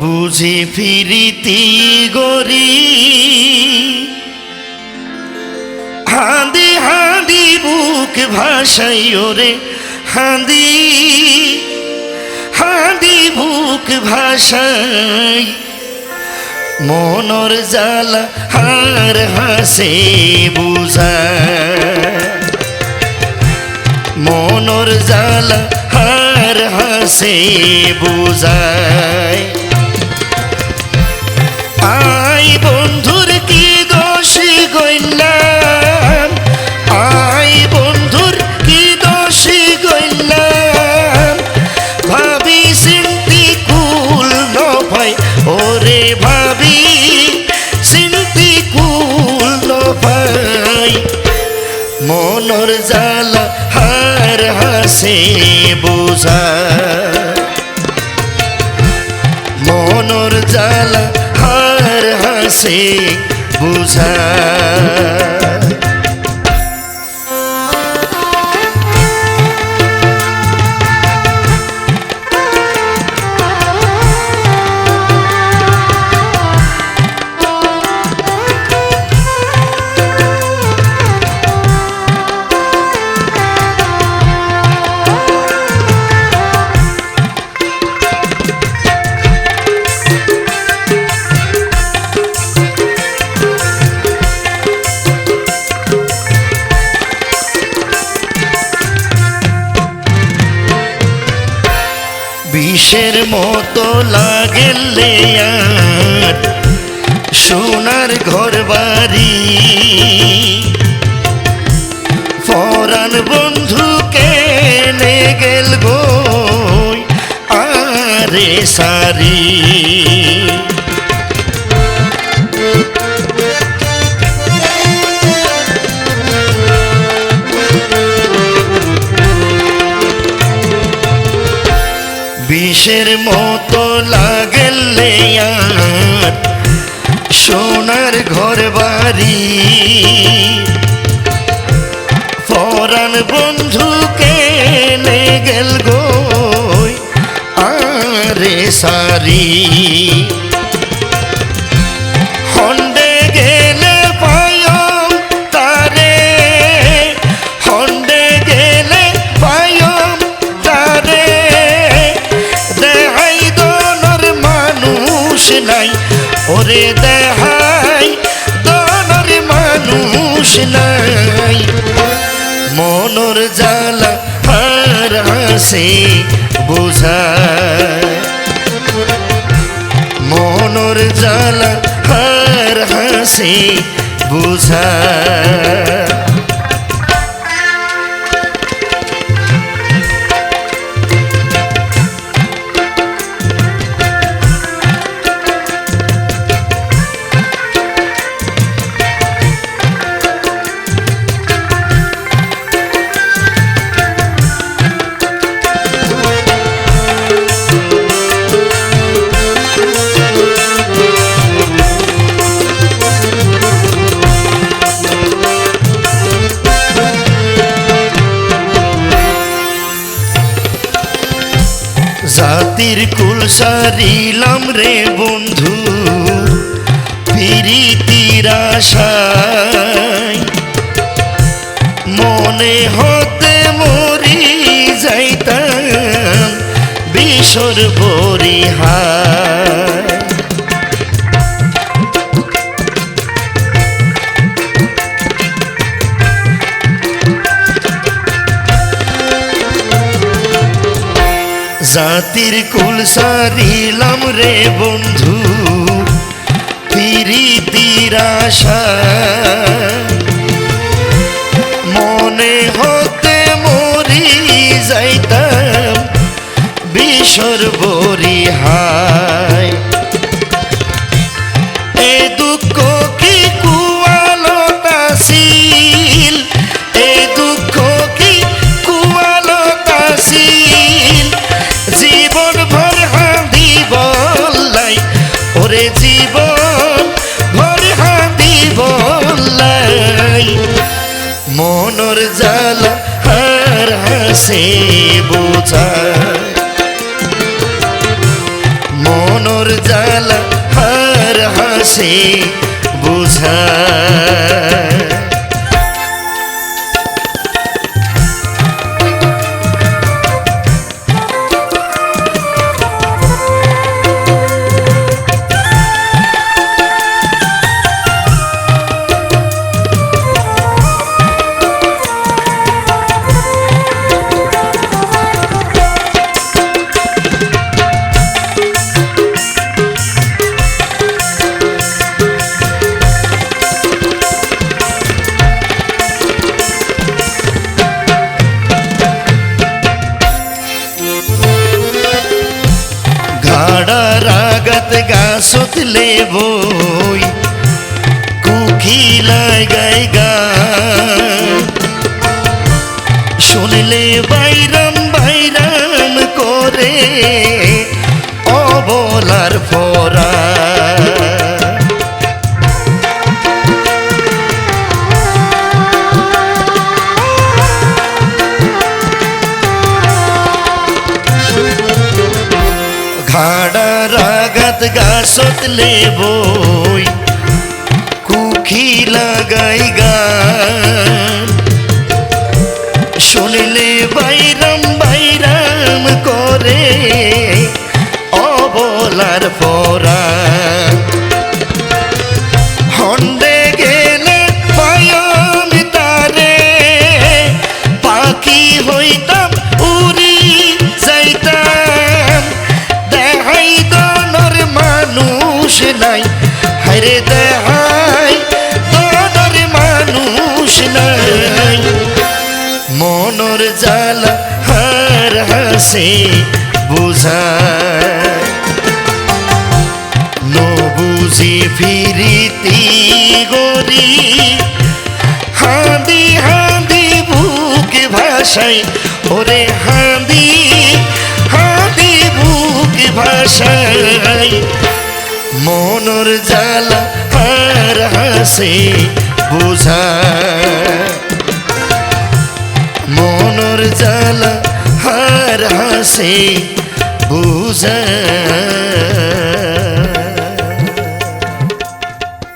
বুঝি ফিরিতি গরি। হাঁদি হাঁদি বুক ভাসাই ওরে, হাঁদি। হাঁদি বুক ভাসাই। মনর জালা হার হাসে বুঝায় মনর জালা হার হাসে বুঝায় আই বন্ধুর কি দোষী গইলাম আই বন্ধুর কি দোষী গইলাম ভাবি চিন্তি কুল নভাই ওরে ভাবি চিন্তি কুল নভাই মনর জালা হার হাসে বোঝা। মনর জালা হার হাসে বুঝা। বিষের মতো লাগেলে আর? সোনার ঘর বাড়ি। ফরান বন্ধুকে গেল গো আরে সারি। বিষের মতো লাগলে আর সোনার ঘর বাড়ি। ফরান বন্ধুকে গেল গো আরে সারি। নাই। মনর জালা আর হাসে বোঝায়। মনর জালা হার হাসে বুঝা সারিলাম রে বন্ধু প্রীতির আশায়। মনে হতে মরি যাইতাম বিশর বরিহায় জাতির কুল সারিলাম রে বন্ধু তিরি তিরাশা মনে হতে মরি যাইতাম বিশর বরিহায় ওরে জীবন, ভরে হাতি বল্লাই মনর জালা হার হাসে বোঝায়। মন মনর জ্বালা হার হাসে ঘাড়া রাগত গাছত বই কুকি লাগাই গা শুনলে বাইরাম বাইরাম করে অবলার ফরা গাছত লেবই কুখি লাগাই গান শুনলে বাইরাম বাইরাম করে অবলার পরা নাই। হারে দেখাই দনর মানুষ নাই। মনর জ্বালা হার হাসে বুঝায়। নবুঝি ফিরিতি গরি। হাঁদি হাঁদি বুক ভাষাই ওরে হাঁদি হাঁদি বুক ভাষাই মনর জ্বালা আর হাসি বুঝা। মনর জ্বালা আর হাসি বুঝা।